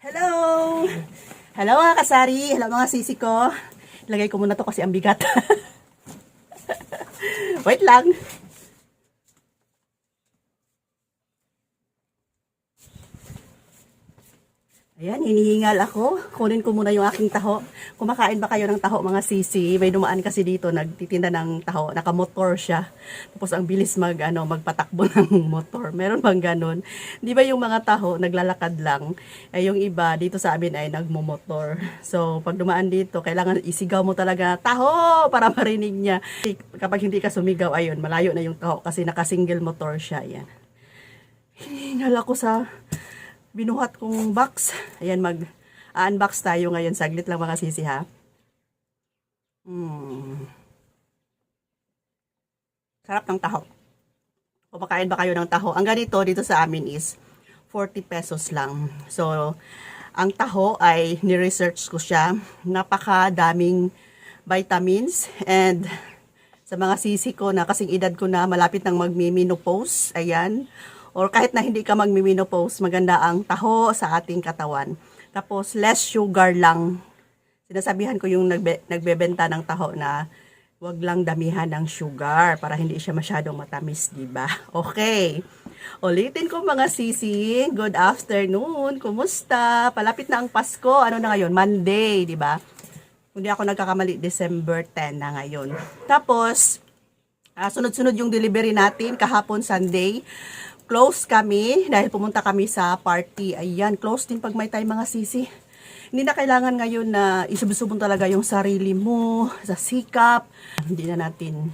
Hello! Hello mga kasari! Hello mga sisi ko! Ilagay ko muna to kasi ang bigat. Wait lang! Ayan, hinihingal ako. Kunin ko muna yung aking taho. Kumakain ba kayo ng taho mga sisi? May dumaan kasi dito, nagtitinda ng taho. Nakamotor siya. Tapos ang bilis mag, ano, magpatakbo ng motor. Meron bang ganun? Di ba yung mga taho, naglalakad lang? Eh, yung iba, dito sa amin ay nagmumotor. So, pag dumaan dito, kailangan isigaw mo talaga, taho! Para marinig niya. Kapag hindi ka sumigaw, ayun, malayo na yung taho kasi naka-single motor siya. Yan. Hinihingal ako sa binuhat kong box. Ayan, mag-unbox tayo ngayon. Saglit lang mga sisi ha. Hmm. Sarap ng taho. Kumakain ba kayo ng taho? Ang ganito dito sa amin is 40 pesos lang. So, ang taho ay ni-research ko siya. Napakadaming vitamins and sa mga sisi ko na kasing edad ko na malapit ng magmi-menopause. Ayan or kahit na hindi ka magmi-menopause, maganda ang taho sa ating katawan. Tapos, less sugar lang. Sinasabihan ko yung nagbe, nagbebenta ng taho na wag lang damihan ng sugar para hindi siya masyadong matamis, di ba? Okay. Ulitin ko mga sisi. Good afternoon. Kumusta? Palapit na ang Pasko. Ano na ngayon? Monday, di ba? Hindi ako nagkakamali, December 10 na ngayon. Tapos, ah, sunod-sunod yung delivery natin kahapon Sunday close kami dahil pumunta kami sa party. Ayan, close din pag may time mga sisi. Hindi na kailangan ngayon na isubusubong talaga yung sarili mo sa sikap. Hindi na natin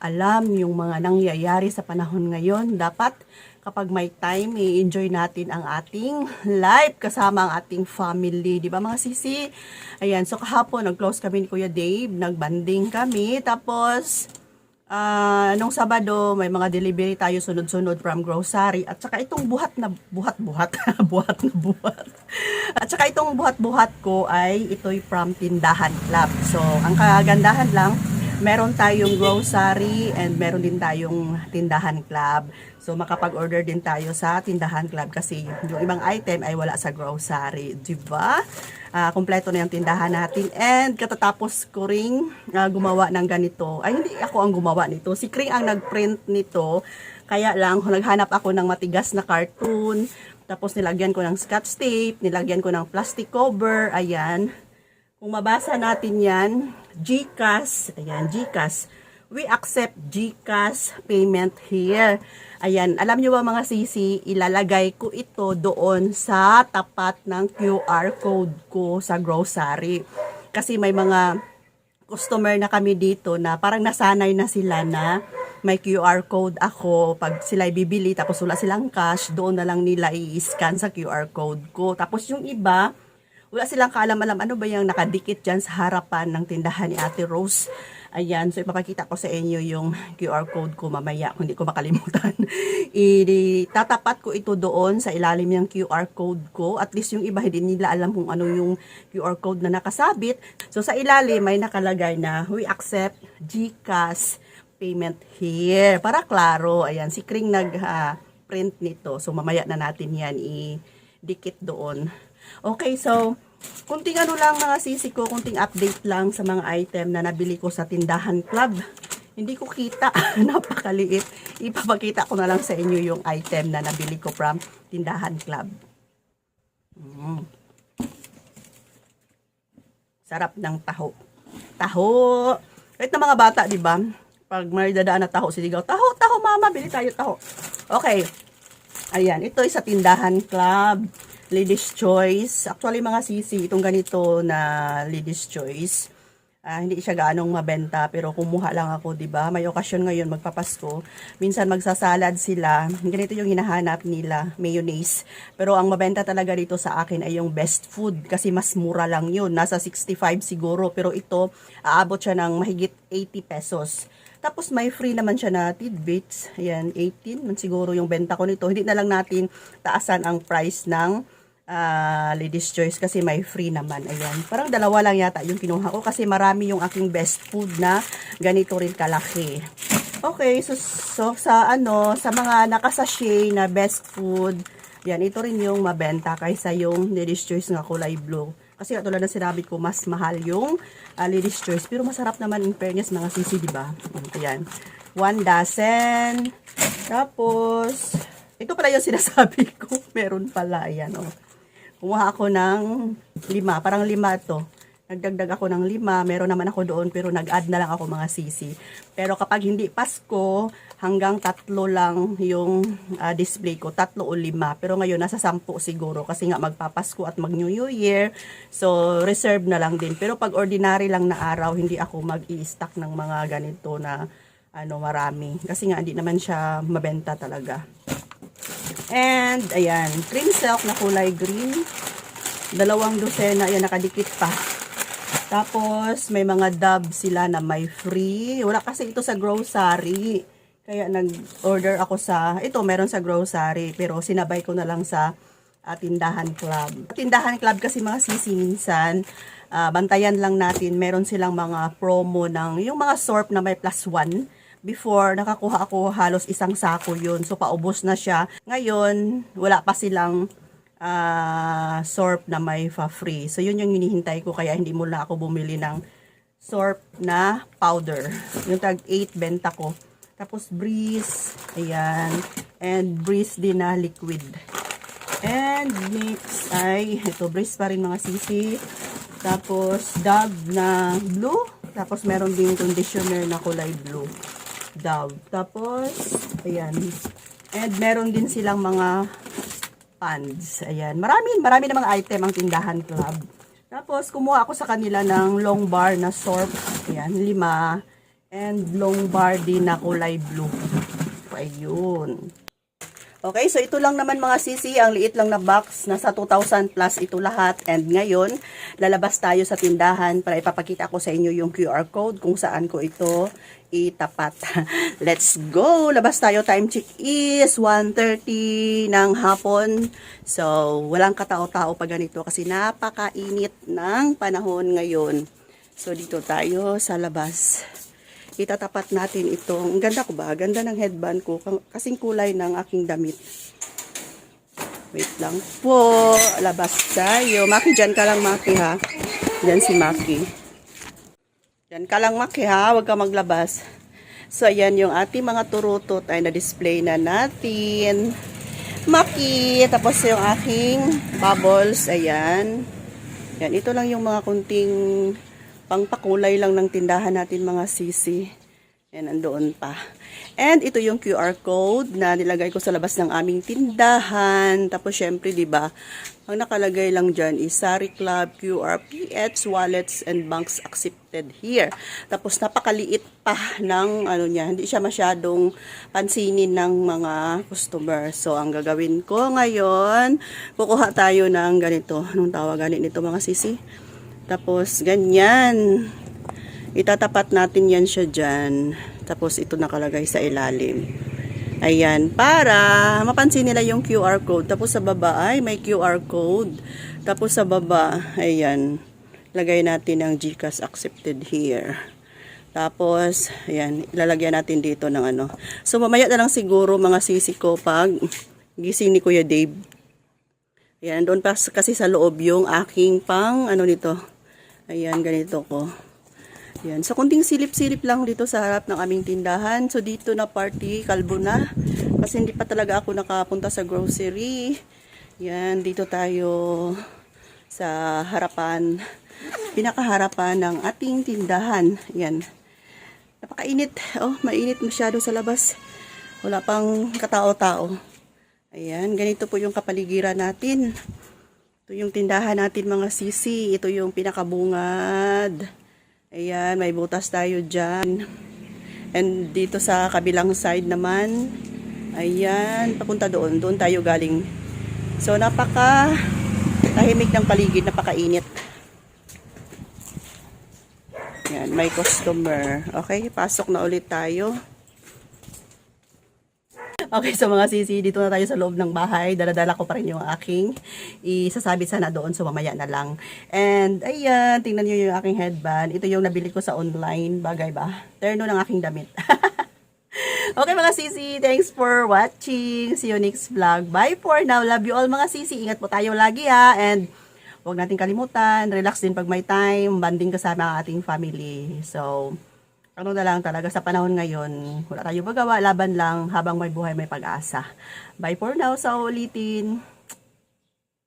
alam yung mga nangyayari sa panahon ngayon. Dapat kapag may time, i-enjoy natin ang ating life kasama ang ating family. Di ba mga sisi? Ayan, so kahapon nag-close kami ni Kuya Dave, nagbanding kami. Tapos, Ah, nung Sabado, may mga delivery tayo sunod-sunod from grocery. At saka itong buhat na buhat-buhat, buhat na buhat. At saka itong buhat-buhat ko ay ito'y from Tindahan Club. So, ang kagandahan lang, meron tayong grocery and meron din tayong Tindahan Club. So, makapag-order din tayo sa Tindahan Club kasi yung ibang item ay wala sa grocery. Diba? Ah, kompleto na yung tindahan natin. And katatapos ko ring ah, gumawa ng ganito. Ay, hindi ako ang gumawa nito. Si Kring ang nag-print nito. Kaya lang, naghanap ako ng matigas na cartoon. Tapos nilagyan ko ng scotch tape, nilagyan ko ng plastic cover. Ayan. Kung mabasa natin yan, GCash, ayan, GCash. We accept GCash payment here. Ayan, alam nyo ba mga sisi, ilalagay ko ito doon sa tapat ng QR code ko sa grocery. Kasi may mga customer na kami dito na parang nasanay na sila na may QR code ako. Pag sila bibili, tapos wala silang cash, doon na lang nila i-scan sa QR code ko. Tapos yung iba, wala silang kaalam-alam ano ba yung nakadikit dyan sa harapan ng tindahan ni Ate Rose. Ayan, so ipapakita ko sa inyo yung QR code ko mamaya kung hindi ko makalimutan. Itatapat ko ito doon sa ilalim ng QR code ko. At least yung iba hindi nila alam kung ano yung QR code na nakasabit. So sa ilalim may nakalagay na we accept GCash payment here. Para klaro, ayan, si Kring nag-print nito. So mamaya na natin yan i-dikit doon. Okay, so kunting ano lang mga sisi ko, kunting update lang sa mga item na nabili ko sa tindahan club. Hindi ko kita, napakaliit. Ipapakita ko na lang sa inyo yung item na nabili ko from tindahan club. Mm. Sarap ng taho. Taho. Kahit na mga bata, di ba? Pag may dadaan na taho, siligaw, taho, taho, mama, bili tayo taho. Okay. Ayan, ito ay sa tindahan club. Ladies Choice. Actually, mga sisi, itong ganito na Ladies Choice. Ah, hindi siya gaanong mabenta, pero kumuha lang ako, di ba? May okasyon ngayon, magpapasko. Minsan magsasalad sila. Ganito yung hinahanap nila, mayonnaise. Pero ang mabenta talaga dito sa akin ay yung best food, kasi mas mura lang yun. Nasa 65 siguro, pero ito, aabot siya ng mahigit 80 pesos. Tapos may free naman siya na tidbits. Ayan, 18 man siguro yung benta ko nito. Hindi na lang natin taasan ang price ng ah, Ladies Choice kasi may free naman. Ayan. Parang dalawa lang yata yung kinuha ko kasi marami yung aking best food na ganito rin kalaki. Okay, so, so sa ano, sa mga nakasashay na best food, Yan, ito rin yung mabenta kaysa yung Ladies Choice nga kulay blue. Kasi tulad ng sinabi ko, mas mahal yung uh, Ladies Choice. Pero masarap naman in fairness mga sisi, di ba? Ayan. One dozen. Tapos, ito pala yung sinasabi ko. Meron pala. Ayan, oh. Kumuha ako ng lima. Parang lima to. Nagdagdag ako ng lima. Meron naman ako doon pero nag-add na lang ako mga sisi. Pero kapag hindi Pasko, hanggang tatlo lang yung ah, display ko. Tatlo o lima. Pero ngayon, nasa sampu siguro. Kasi nga magpapasko at mag New Year. So, reserve na lang din. Pero pag ordinary lang na araw, hindi ako mag-i-stock ng mga ganito na ano marami. Kasi nga, hindi naman siya mabenta talaga. And, ayan, cream silk na kulay green. Dalawang dosena, ayan, nakadikit pa. Tapos, may mga dub sila na may free. Wala kasi ito sa grocery. Kaya nag-order ako sa, ito meron sa grocery. Pero sinabay ko na lang sa ah, tindahan club. Tindahan club kasi mga sisi minsan, ah, bantayan lang natin. Meron silang mga promo ng, yung mga sorp na may plus one. Before, nakakuha ako halos isang sako yun. So, paubos na siya. Ngayon, wala pa silang ah sorp na may fa-free. So, yun yung hinihintay ko. Kaya hindi muna ako bumili ng sorp na powder. Yung tag 8 benta ko. Tapos, breeze. Ayan. And breeze din na liquid. And mix ay, ito, breeze pa rin mga sisi. Tapos, dab na blue. Tapos, meron din conditioner na kulay blue. Dove. Tapos, ayan. And meron din silang mga pads. Ayan. Marami, marami namang item ang tindahan club. Tapos, kumuha ako sa kanila ng long bar na sorb. Ayan, lima. And long bar din na kulay blue. Ayun. Okay, so ito lang naman mga sisi, ang liit lang na box, nasa 2,000 plus ito lahat. And ngayon, lalabas tayo sa tindahan para ipapakita ko sa inyo yung QR code kung saan ko ito itapat. Let's go! Labas tayo. Time check is 1.30 ng hapon. So, walang katao-tao pa ganito kasi napakainit ng panahon ngayon. So, dito tayo sa labas itatapat natin itong, ang ganda ko ba? Ganda ng headband ko, kasing kulay ng aking damit. Wait lang po, labas tayo. Maki, dyan ka lang Maki ha. Dyan si Maki. Dyan ka lang Maki ha, huwag ka maglabas. So, ayan yung ating mga turutot ay na-display na natin. Maki, tapos yung aking bubbles, ayan. Yan, ito lang yung mga kunting pangpakulay lang ng tindahan natin mga sisi. Yan, andoon pa. And ito yung QR code na nilagay ko sa labas ng aming tindahan. Tapos syempre, di ba, ang nakalagay lang dyan is Sari Club, QR, PH, wallets, and banks accepted here. Tapos napakaliit pa ng ano niya. Hindi siya masyadong pansinin ng mga customer. So, ang gagawin ko ngayon, kukuha tayo ng ganito. Anong tawagan nito mga sisi? Tapos, ganyan. Itatapat natin yan siya dyan. Tapos, ito nakalagay sa ilalim. Ayan. Para mapansin nila yung QR code. Tapos, sa baba ay may QR code. Tapos, sa baba, ayan. Lagay natin ang GCash accepted here. Tapos, ayan. Ilalagyan natin dito ng ano. So, mamaya na lang siguro mga sisi ko pag gising ni Kuya Dave. Ayan. Doon pa kasi sa loob yung aking pang ano nito Ayan, ganito ko. Ayan. So, kunting silip-silip lang dito sa harap ng aming tindahan. So, dito na party, kalbo na. Kasi hindi pa talaga ako nakapunta sa grocery. Ayan, dito tayo sa harapan, pinakaharapan ng ating tindahan. Ayan. Napakainit. Oh, mainit masyado sa labas. Wala pang katao-tao. Ayan, ganito po yung kapaligiran natin. Ito yung tindahan natin mga sisi. Ito yung pinakabungad. Ayan, may butas tayo dyan. And dito sa kabilang side naman, ayan, papunta doon. Doon tayo galing. So, napaka tahimik ng paligid, napakainit. Ayan, may customer. Okay, pasok na ulit tayo. Okay, so mga sisi, dito na tayo sa loob ng bahay. Daladala ko pa rin yung aking isasabit sana doon, so mamaya na lang. And, ayan, tingnan nyo yung aking headband. Ito yung nabili ko sa online, bagay ba? Terno ng aking damit. Okay mga sisi, thanks for watching. See you next vlog. Bye for now. Love you all mga sisi. Ingat po tayo lagi ha. And huwag natin kalimutan, relax din pag may time, banding kasama ang ating family. So, ano na lang talaga sa panahon ngayon, wala tayong magawa, laban lang habang may buhay may pag-asa. Bye for now, sa ulitin.